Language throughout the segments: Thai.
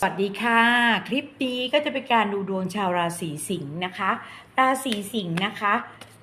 สวัสดีค่ะ คลิปนี้ก็จะเป็นการดูดวงชาวราศีสิงห์นะคะราศีสิงห์นะคะ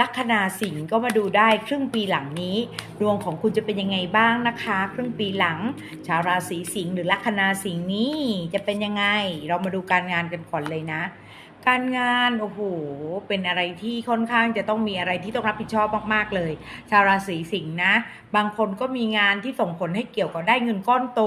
ลัคนาสิงห์ก็มาดูได้ครึ่งปีหลังนี้ ดวงของคุณจะเป็นยังไงบ้างนะคะ ครึ่งปีหลัง ชาวราศีสิงห์หรือลัคนาสิงห์นี้จะเป็นยังไง เรามาดูการงานกันก่อนเลยนะ การงานโอ้โหเป็นอะไรที่ค่อนข้างจะต้องมีอะไรที่ต้องรับผิดชอบมากๆเลย ชาวราศีสิงห์นะ บางคนก็มีงานที่ส่งผลให้เกี่ยวกับได้เงินก้อนโต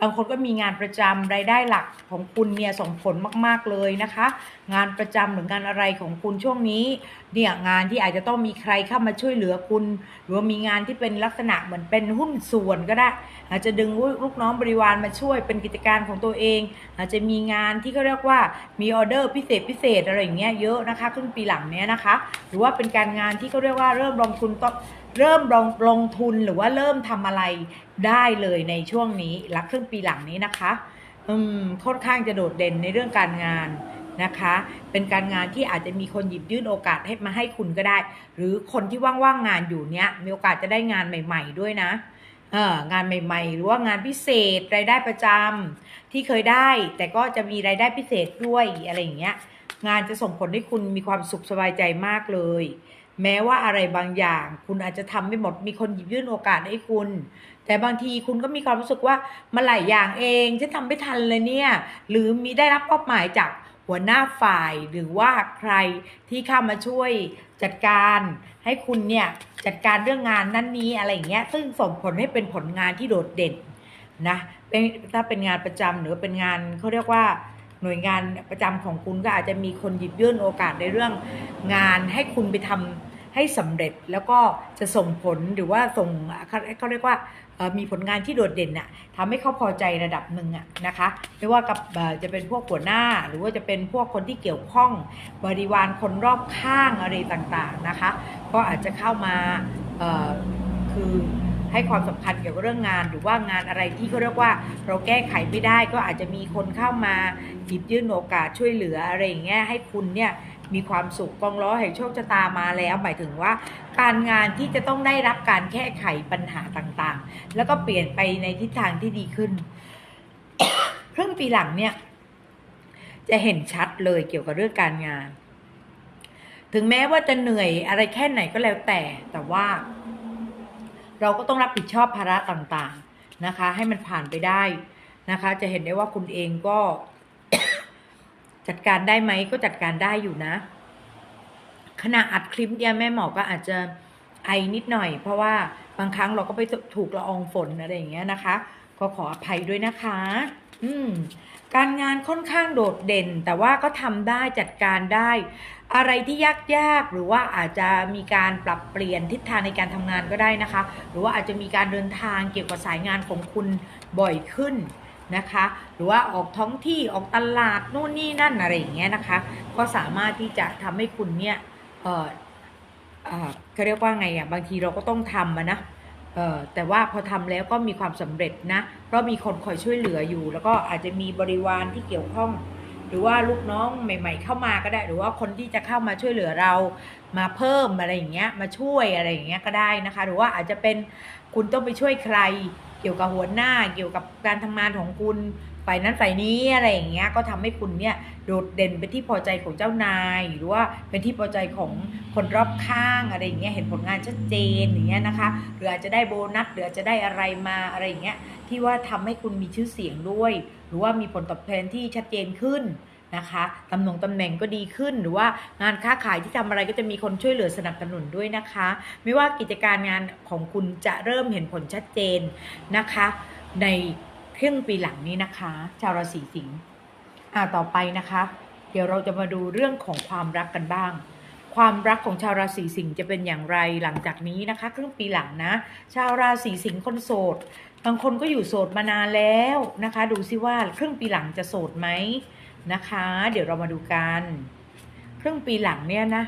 บางคนก็มีงานประจำรายได้หลักของคุณเนี่ยส่งผลมาก ๆเลยนะคะ งานประจำหรืองานอะไรของคุณช่วงนี้เนี่ยงานที่อาจจะต้องมีใครเข้ามาช่วยเหลือคุณ หรือว่ามีงานที่เป็นลักษณะเหมือนเป็นหุ้นส่วนก็ได้ อาจจะดึงลูกน้องบริวารมาช่วยเป็นกิจการของตัวเอง อาจจะมีงานที่เขาเรียกว่ามีออเดอร์พิเศษพิเศษอะไรอย่างเงี้ยเยอะนะคะครึ่งปีหลังเนี้ยนะคะ หรือว่าเป็นการงานที่เขาเรียกว่าเริ่มลงทุนต้อง เริ่มลงลงทุนหรือว่าเริ่มทำอะไรได้เลยในช่วงนี้หลักครึ่งปีหลังนี้นะคะอืมค่อนข้างจะโดดเด่นในเรื่องการงานนะคะ เป็นการงานที่อาจจะมีคนหยิบยื่นโอกาสให้มาให้คุณก็ได้ หรือคนที่ว่างๆงงานอยู่เนี้ยมีโอกาสจะได้งานใหม่ ๆ ด้วยนะเอองานใหม่ ๆ หรือว่างานพิเศษรายได้ประจำที่เคยได้ แต่ก็จะมีรายได้พิเศษด้วยอะไรอย่างเงี้ยงานจะส่งผลให้คุณมีความสุขสบายใจมากเลย แม้ว่าอะไรบางอย่าง คุณอาจจะทำไม่หมดมีคนหยิบยื่นโอกาสให้คุณ แต่บางทีคุณก็มีความรู้สึกว่ามาหลายอย่างเองฉันทำไม่ทันเลยเนี่ย หรือมีได้รับมอบหมายจากหัวหน้าฝ่ายหรือว่าใครที่เข้ามาช่วยจัดการให้คุณเนี่ยจัดการเรื่องงานนั้นนี้อะไรอย่างเงี้ยซึ่งส่งผลให้เป็นผลงานที่โดดเด่นนะเป็นถ้าเป็นงานประจำหรือเป็นงานเขาเรียกว่า หน่วยงานประจำของคุณก็อาจจะมีคนหยิบยื่นโอกาสในเรื่องงานให้คุณไปทำให้สำเร็จแล้วก็จะส่งผลหรือว่าส่งเขาเรียกว่ามีผลงานที่โดดเด่นน่ะทำให้เขาพอใจระดับหนึ่งอะนะคะไม่ว่ากับจะเป็นพวกหัวหน้า หรือว่าจะเป็นพวกคนที่เกี่ยวข้องบริวารคนรอบข้างอะไรต่างๆนะคะ ก็อาจจะเข้ามาคือ ให้ความสำคัญเกี่ยวกับเรื่องงาน หรือว่างานอะไรที่เขาเรียกว่าเราแก้ไขไม่ได้ก็อาจจะมีคนเข้ามาหยิบยื่นโอกาสช่วยเหลืออะไรอย่างเงี้ยให้คุณเนี่ยมีความสุขกองล้อแห่งโชคชะตามาแล้วหมายถึงว่า การงานที่จะต้องได้รับการแก้ไขปัญหาต่างๆ แล้วก็เปลี่ยนไปในทิศทางที่ดีขึ้นครึ่งปีหลังเนี่ย จะเห็นชัดเลยเกี่ยวกับเรื่องการงาน ถึงแม้ว่าจะเหนื่อยอะไรแค่ไหนก็แล้วแต่ แต่ว่า เราก็ต้องรับผิดชอบภาระต่างๆนะคะ ให้มันผ่านไปได้นะคะ จะเห็นได้ว่าคุณเองก็ จัดการได้ไหมก็จัดการได้อยู่นะ ขณะอัดคลิปเนี่ยแม่หมอก็อาจจะไอนิดหน่อย เพราะว่าบางครั้งเราก็ไปถูกละอองฝนอะไรอย่างเงี้ยนะคะ ก็ขออภัยด้วยนะคะ การงานค่อนข้างโดดเด่น แต่ว่าก็ทำได้จัดการได้ อะไรที่ยากๆหรือว่าอาจจะมีการปรับเปลี่ยนทิศทางในการทำงานก็ได้นะคะ หรือว่าอาจจะมีการเดินทางเกี่ยวกับสายงานของคุณบ่อยขึ้นนะคะ หรือว่าออกท้องที่ออกตลาดนู่นนี่นั่นอะไรอย่างเงี้ยนะคะ ก็สามารถที่จะทำให้คุณเนี่ยเออเออเขาเรียกว่าไงอะบางทีเราก็ต้องทำนะ แต่ว่าพอทำแล้วก็มีความสำเร็จนะ เพราะมีคนคอยช่วยเหลืออยู่ แล้วก็อาจจะมีบริวารที่เกี่ยวข้อง หรือว่าลูกน้องใหม่ ๆ เข้ามาก็ได้ หรือว่าคนที่จะเข้ามาช่วยเหลือเรามาเพิ่มอะไรอย่างเงี้ยมาช่วยอะไรอย่างเงี้ยก็ได้นะคะ หรือว่าอาจจะเป็นคุณต้องไปช่วยใคร เกี่ยวกับหัวหน้า เกี่ยวกับการทำงานของคุณ ฝ่ายนั้นฝ่ายนี้อะไรอย่างเงี้ยก็ทำให้คุณเนี่ยโดดเด่นเป็นที่พอใจของเจ้านาย หรือว่าเป็นที่พอใจของคนรอบข้างอะไรอย่างเงี้ยเห็นผลงานชัดเจนอย่างเงี้ยนะคะหรืออาจจะได้โบนัสหรืออาจจะได้อะไรมาอะไรอย่างเงี้ยที่ว่าทำให้คุณมีชื่อเสียงด้วย หรือว่ามีผลตอบแทนที่ชัดเจนขึ้นนะคะตำแหน่งตำแหน่งก็ดีขึ้นหรือว่างานค้าขายที่ทำอะไรก็จะมีคนช่วยเหลือสนับสนุนด้วยนะคะ ไม่ว่ากิจการงานของคุณจะเริ่มเห็นผลชัดเจนนะคะ ใน ครึ่งปีหลังนี้นะคะ ชาวราศีสิงห์อ่าต่อไปนะคะ เดี๋ยวเราจะมาดูเรื่องของความรักกันบ้าง ความรักของชาวราศีสิงห์จะเป็นอย่างไรหลังจากนี้นะคะ ครึ่งปีหลังนะ ชาวราศีสิงห์คนโสด บางคนก็อยู่โสดมานานแล้วนะคะ ดูซิว่าครึ่งปีหลังจะโสดไหมนะคะ เดี๋ยวเรามาดูกัน ครึ่งปีหลังเนี่ยนะ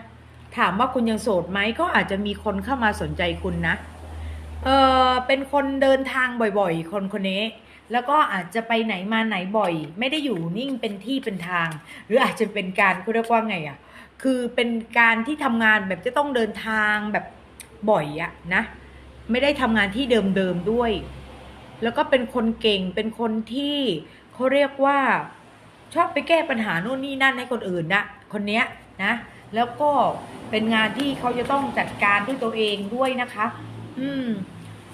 ถามว่าคุณยังโสดไหมก็อาจจะมีคนเข้ามาสนใจคุณนะ เออเป็นคนเดินทางบ่อยๆ คนคนนี้ แล้วก็อาจจะไปไหนมาไหนบ่อย ไม่ได้อยู่นิ่งเป็นที่เป็นทาง หรืออาจจะเป็นการเขาเรียกว่าไงอะ่ะคือเป็นการที่ทำงานแบบจะต้องเดินทางแบบบ่อยอะนะ ไม่ได้ทำงานที่เดิมๆด้วย แล้วก็เป็นคนเก่งเป็นคนที่เขาเรียกว่า ชอบไปแก้ปัญหาโน่นนี่นั่นให้คนอื่นนะคนเนี้ยนะ แล้วก็เป็นงานที่เขาจะต้องจัดการด้วยตัวเองด้วยนะคะ อืม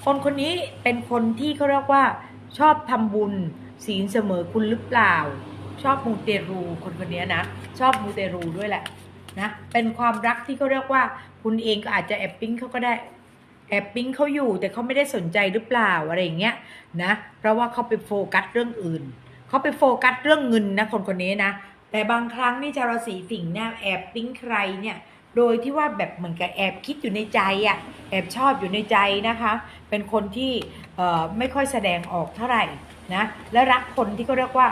คนคนนี้เป็นคนที่เขาเรียกว่า ชอบทำบุญศีลเสมอคุณหรือเปล่า ชอบมูเตรูคนคนนี้นะ ชอบมูเตรูด้วยแหละนะเป็นความรักที่เขาเรียกว่า คุณเองก็อาจจะแอบปิ๊งเขาก็ได้แอบปิ๊งเขาอยู่แต่เขาไม่ได้สนใจหรือเปล่าอะไรอย่างเงี้ยนะเพราะว่าเขาไปโฟกัสเรื่องอื่นเขาไปโฟกัสเรื่องเงินนะคนคนนี้นะแต่บางครั้งนี่ชาวราศีสิงห์เนี่ยแอบปิ๊งใครเนี่ย โดยที่ว่าแบบเหมือนกับแอบคิดอยู่ในใจอะ่ะแอบชอบอยู่ในใจนะคะ เป็นคนที่ไม่ค่อยแสดงออกเท่าไหร่นะและรักคนที่เขาเรียกว่า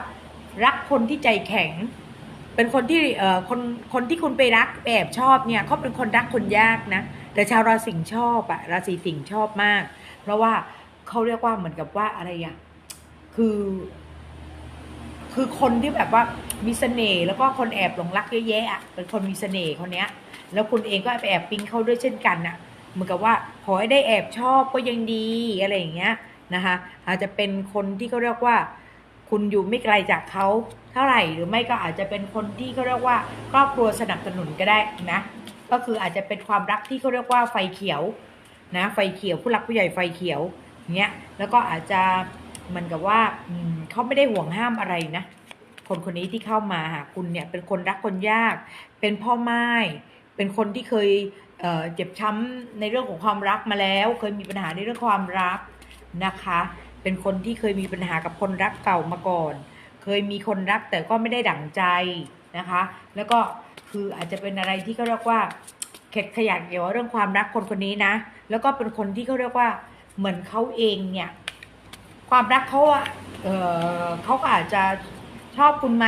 รักคนที่ใจแข็ง เป็นคนที่คนคนที่คุณไปรักแอบชอบเนี่ยเขาเป็นคนรักคนยากนะแต่ชาวราศีสิงห์ชอบอะราศีสิงห์ชอบมาก เพราะว่าเขาเรียกว่าเหมือนกับว่าอะไรอะคือ คือคนที่แบบว่ามีเสน่ห์แล้วก็คนแอบหลงรักเยอะแยะอะเป็นคนมีเสน่ห์คนเนี้ย แล้วคุณเองก็ไปแอบปิ๊งเขาด้วยเช่นกันน่ะเหมือนกับว่าขอให้ได้แอบชอบก็ยังดีอะไรอย่างเงี้ยนะคะอาจจะเป็นคนที่เขาเรียกว่า คุณอยู่ไม่ไกลจากเขาเท่าไหร่หรือไม่ก็อาจจะเป็นคนที่เขาเรียกว่า ครอบครัวสนับสนุนก็ได้นะก็คืออาจจะเป็นความรักที่เขาเรียกว่าไฟเขียวนะไฟเขียวผู้รักผู้ใหญ่ไฟเขียวเงี้ยแล้วก็อาจจะเหมันกับว่าอืเขาไม่ได้ห่วงห้ามอะไรนะคนคนนี้ที่เข้ามาหาคุณเนี่ยเป็นคนรักคนยาก เป็นพ่อไม้ เป็นคนที่เคยเเจ็บช้ำในเรื่องของความรักมาแล้ว เคยมีปัญหาในเรื่องความรักนะคะ เป็นคนที่เคยมีปัญหากับคนรักเก่ามาก่อน เคยมีคนรักแต่ก็ไม่ได้ดั่งใจนะคะ แล้วก็คืออาจจะเป็นอะไรที่เขาเรียกว่าเข็ดขยันเกี่ยวกับเรื่องความรักคนคนนี้นะ แล้วก็เป็นคนที่เขาเรียกว่าเหมือนเขาเองเนี่ย ความรักเขาอะเออเขาอาจจะชอบคุณไหม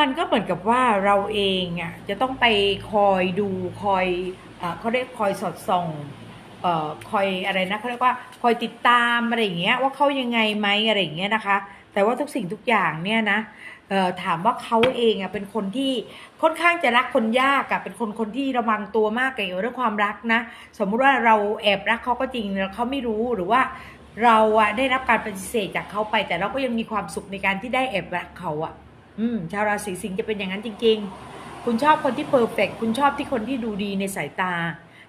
มันก็เหมือนกับว่าเราเองอะจะต้องไปคอยดูคอยเอ่อเขาเรียกคอยสอดส่องเอ่อคอยอะไรนะเขาเรียกว่าคอยติดตามอะไรอย่างเงี้ยว่าเขายังไงไหมอะไรอย่างเงี้ยนะคะ แต่ว่าทุกสิ่งทุกอย่างเนี่ยนะเอ่อถามว่าเขาเองอะเป็นคนที่ค่อนข้างจะรักคนยากอะเป็นคนคนที่ระวังตัวมากเกี่ยวกับเรื่องความรักนะ สมมุติว่าเราแอบรักเขาก็จริงแล้วเขาไม่รู้หรือว่าเราอะได้รับการปฏิเสธจากเขาไป แต่เราก็ยังมีความสุขในการที่ได้แอบรักเขาอะ อืมชาวราศีสิงห์จะเป็นอย่างนั้นจริง ๆ คุณชอบคนที่เพอร์เฟกคุณชอบที่คนที่ดูดีในสายตา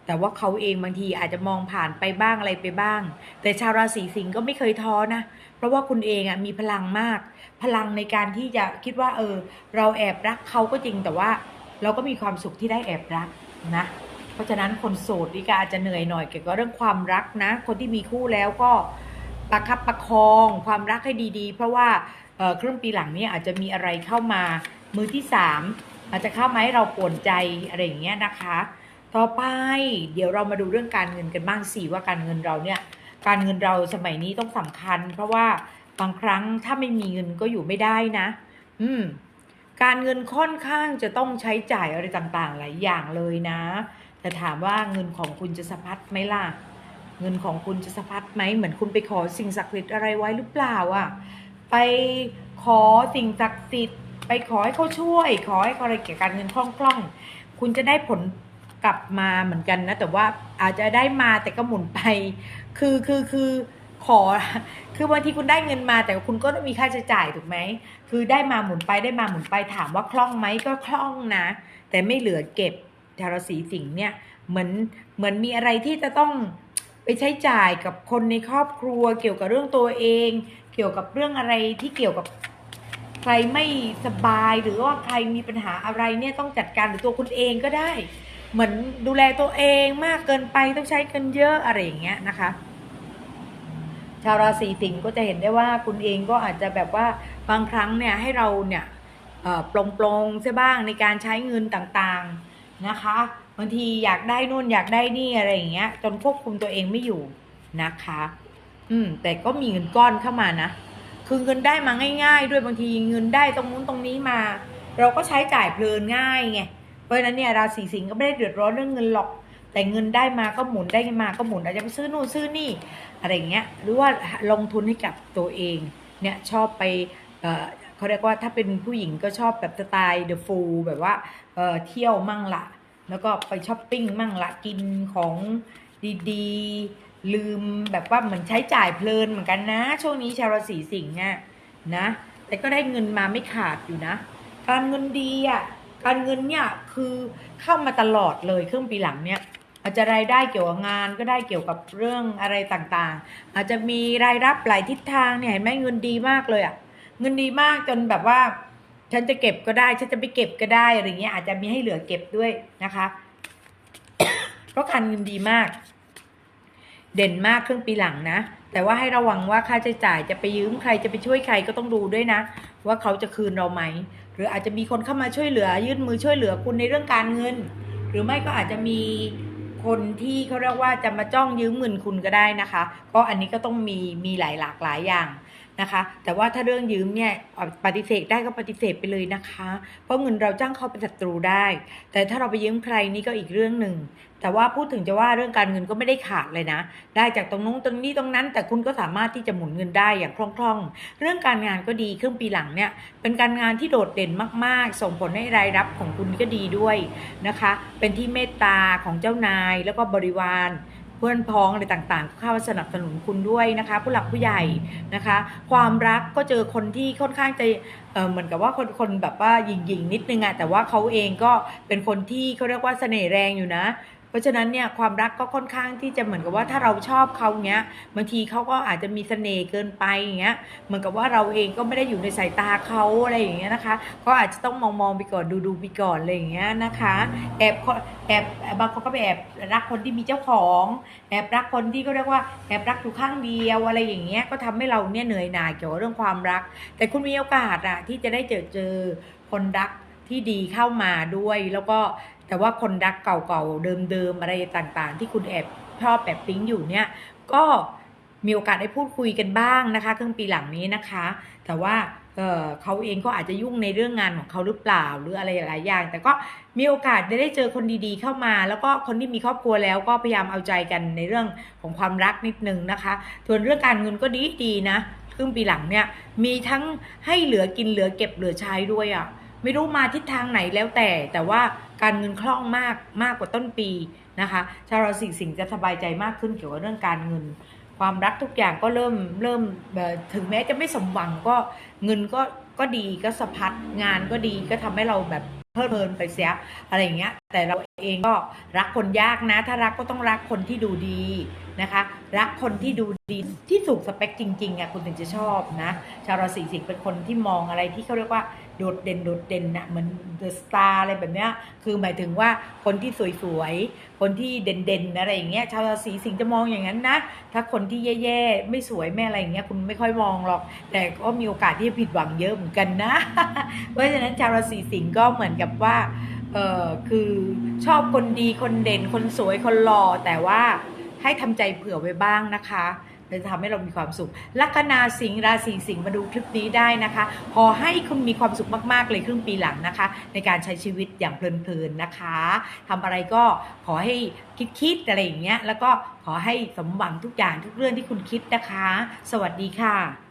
แต่ว่าเขาเองบางทีอาจจะมองผ่านไปบ้างอะไรไปบ้าง แต่ชาวราศีสิงห์ก็ไม่เคยท้อนะ เพราะว่าคุณเองอะมีพลังมาก พลังในการที่จะคิดว่า เออ เราแอบรักเขาก็จริงแต่ว่า เราก็มีความสุขที่ได้แอบรักนะเพราะฉะนั้นคนโสดนี่ก็อาจจะเหนื่อยหน่อยเกี่ยวกับเรื่องความรักนะ คนที่มีคู่แล้วก็ประคับประคองความรักให้ดี ๆ เพราะว่า ครึ่งปีหลังนี้อาจจะมีอะไรเข้ามามือที่สามอาจจะเข้ามาให้เราปวดใจอะไรอย่างเงี้ยนะคะ ต่อไปเดี๋ยวเรามาดูเรื่องการเงินกันบ้างสิว่าการเงินเราเนี่ยการเงินเราสมัยนี้ต้องสำคัญ เพราะว่าบางครั้งถ้าไม่มีเงินก็อยู่ไม่ได้นะ อืม การเงินค่อนข้างจะต้องใช้จ่ายอะไรต่างๆ หลายอย่างเลยนะ แต่ถามว่าเงินของคุณจะสะพัดไหมล่ะ เงินของคุณจะสะพัดไหมเหมือนคุณไปขอสิ่งศักดิ์สิทธิ์อะไรไว้หรือเปล่าอะ ไปขอสิ่งศักดิ์สิทธิ์ ไปขอให้เขาช่วย ขอให้เขาอะไรเกี่ยวกับการเงินคล่องๆ คุณจะได้ผลกลับมาเหมือนกันนะ แต่ว่าอาจจะได้มาแต่ก็หมุนไป คือคือคือขอ คือบางทีคุณได้เงินมา แต่คุณก็ต้องมีค่าใช้จ่ายถูกไหม คือได้มาหมุนไปได้มาหมุนไปถามว่าคล่องไหมก็คล่องนะ แต่ไม่เหลือเก็บชาวราศีสิงห์เนี่ยเหมือนเหมือนมีอะไรที่จะต้อง ไปใช้จ่ายกับคนในครอบครัว เกี่ยวกับเรื่องตัวเอง เกี่ยวกับเรื่องอะไรที่เกี่ยวกับใครไม่สบายหรือว่าใครมีปัญหาอะไรเนี่ยต้องจัดการหรือตัวคุณเองก็ได้ เหมือนดูแลตัวเองมากเกินไปต้องใช้เงินเยอะอะไรอย่างเงี้ยนะคะ ชาวราศีสิงห์ก็จะเห็นได้ว่าคุณเองก็อาจจะแบบว่าบางครั้งเนี่ยให้เราเนี่ยเอ่อปลงปลงๆใช่บ้างในการใช้เงินต่างๆนะคะ บางทีอยากได้นู่นอยากได้นี่อะไรอย่างเงี้ย จนควบคุมตัวเองไม่อยู่นะคะ อืม แต่ก็มีเงินก้อนเข้ามานะคือเงินได้มาง่าย ๆ ด้วยบางทีเงินได้ตรงนู้นตรงนี้มา เราก็ใช้จ่ายเพลินง่ายไงเพราะฉะนั้นเนี่ยราศีสิงห์ก็ไม่ได้เดือดร้อนเรื่องเงินหรอก แต่เงินได้มาก็หมุนได้มาก็หมุนอาจจะไปซื้อนู่นซื้อนี่อะไรอย่างเงี้ยหรือว่าลงทุนให้กับตัวเอง เนี่ยชอบไปเอ่อเขาเรียกว่าถ้าเป็นผู้หญิงก็ชอบแบบสไตล์เดอะฟูลแบบว่าเอ่อเที่ยวมั่งละ แล้วก็ไปช้อปปิ้งมั่งละกินของดีๆ ลืมแบบว่าเหมือนใช้จ่ายเพลินเหมือนกันนะ ช่วงนี้ชาวราศีสิงห์เนี่ยนะ แต่ก็ได้เงินมาไม่ขาดอยู่นะ การเงินดีอะการเงินเนี่ยคือเข้ามาตลอดเลยครึ่งปีหลังเนี่ยอาจจะรายได้เกี่ยวกับงานก็ได้เกี่ยวกับเรื่องอะไรต่างๆ อาจจะมีรายรับหลายทิศทางเนี่ยเห็นไหมเงินดีมากเลยอะเงินดีมากจนแบบว่า ฉันจะเก็บก็ได้ ฉันจะไปเก็บก็ได้อะไรเงี้ยอาจจะมีให้เหลือเก็บด้วยนะคะ เพราะการเงินดีมาก เด่นมากครึ่งปีหลังนะ แต่ว่าให้ระวังว่าค่าใช้จ่ายจะไปยืมใครจะไปช่วยใครก็ต้องดูด้วยนะ ว่าเขาจะคืนเราไหม หรืออาจจะมีคนเข้ามาช่วยเหลือ ยื่นมือช่วยเหลือคุณในเรื่องการเงิน หรือไม่ก็อาจจะมีคนที่เขาเรียกว่าจะมาจ้องยืมเงินคุณก็ได้นะคะเพราะอันนี้ก็ต้องมีมีหลายหลากหลายอย่าง นะคะ แต่ว่าถ้าเรื่องยืมเนี่ยปฏิเสธได้ก็ปฏิเสธไปเลยนะคะ เพราะเงินเราจ้างเขาเป็นศัตรูได้ แต่ถ้าเราไปยืมใครนี่ก็อีกเรื่องหนึ่ง แต่ว่าพูดถึงจะว่าเรื่องการเงินก็ไม่ได้ขาดเลยนะ ได้จากตรงนู้นตรงนี้ตรงนั้น แต่คุณก็สามารถที่จะหมุนเงินได้อย่างคล่องๆ เรื่องการงานก็ดีครึ่งปีหลังเนี่ยเป็นการงานที่โดดเด่นมากๆ ส่งผลให้รายรับของคุณก็ดีด้วยนะคะ เป็นที่เมตตาของเจ้านายแล้วก็บริวาร เพื่อนพ้องอะไรต่างๆก็เข้ามาสนับสนุนคุณด้วยนะคะ ผู้หลักผู้ใหญ่นะคะ ความรักก็เจอคนที่ค่อนข้างจะเออเหมือนกับว่าคนคนแบบว่าหยิงๆนิดนึงอะแต่ว่าเขาเองก็เป็นคนที่เขาเรียกว่าเสน่ห์แรงอยู่นะ เพราะฉะนั้นเนี่ยความรักก็ค่อนข้างที่จะเหมือนกับว่าถ้าเราชอบเขาเนี้ยบางทีเขาก็อาจจะมีเสน่ห์เกินไปอย่างเงี้ยเหมือนกับว่าเราเองก็ไม่ได้อยู่ในสายตาเขาอะไรอย่างเงี้ยนะคะ ก็อาจจะต้องมองมองๆไปก่อนดูดูๆไปก่อนอะไรอย่างเงี้ยนะคะแอบแอบบางคนก็ไปแอบรักคนที่มีเจ้าของแอบรักคนที่ก็เรียกว่าแอบรักอยู่ข้างเดียวอะไรอย่างเงี้ยก็ทำให้เราเนี่ยเหนื่อยหน่ายเกี่ยวกับเรื่องความรัก แต่คุณมีโอกาสอะที่จะได้เจอเจอคนรักที่ดีเข้ามาด้วยแล้วก็ แต่ว่าคนรักเก่าๆเดิมๆอะไรต่างๆ ที่คุณแอบชอบแบบปิ๊งอยู่เนี่ย ก็มีโอกาสได้พูดคุยกันบ้างนะคะ ครึ่งปีหลังนี้นะคะ แต่ว่าเเขาเองก็อาจจะยุ่งในเรื่องงานของเขาหรือเปล่าหรืออะไรหลายอย่าง แต่ก็มีโอกาสได้ได้เจอคนดีๆเข้ามา แล้วก็คนที่มีครอบครัวแล้วก็พยายามเอาใจกันในเรื่องของความรักนิดนึงนะคะส่วนเรื่องการเงินก็ดีดีนะครึ่งปีหลังเนี่ยมีทั้งให้เหลือกินเหลือเก็บเหลือใช้ด้วยอะ่ะ ไม่รู้มาทิศทางไหนแล้วแต่ แต่ว่าการเงินคล่องมากมากกว่าต้นปีนะคะชาวราศีสิงห์จะสบายใจมากขึ้นเกี่ยวกับเรื่องการเงิน ความรักทุกอย่างก็เริ่มเริ่มถึงแม้จะไม่สมหวังก็เงินก็ก็ดีก็สะพัดงานก็ดีก็ทำให้เราแบบเพลิดเพลินไปเสียอะไรอย่างเงี้ย แต่เราเองก็รักคนยากนะ ถ้ารักก็ต้องรักคนที่ดูดีนะคะ รักคนที่ดูดีที่ถูกสเปคจริงๆอะคุณถึงจะชอบนะ ชาวราศีสิงห์เป็นคนที่มองอะไรที่เขาเรียกว่า โดดเด่นโดดเด่นน่ะเหมือนเดอะสตาร์อะไรแบบเนี้ยคือหมายถึงว่าคนที่สวยๆ คนที่เด่นๆอะไรอย่างเงี้ยชาวราศีสิงห์จะมองอย่างนั้นนะ ถ้าคนที่แย่ๆ ไม่สวยไม่อะไรอย่างเงี้ยคุณไม่ค่อยมองหรอก แต่ก็มีโอกาสที่จะผิดหวังเยอะเหมือนกันนะ เพราะฉะนั้นชาวราศีสิงห์ก็เหมือนกับว่าเออคือชอบคนดีคนเด่นคนสวยคนหล่อแต่ว่าให้ทำใจเผื่อไว้บ้างนะคะ จะทำให้เรามีความสุข ลัคนาสิงห์ราศีสิงห์มาดูคลิปนี้ได้นะคะ ขอให้คุณมีความสุขมากๆเลยครึ่งปีหลังนะคะ ในการใช้ชีวิตอย่างเพลินๆนะคะทำอะไรก็ขอให้คิดๆอะไรอย่างเงี้ยแล้วก็ขอให้สมหวังทุกอย่างทุกเรื่องที่คุณคิดนะคะ สวัสดีค่ะ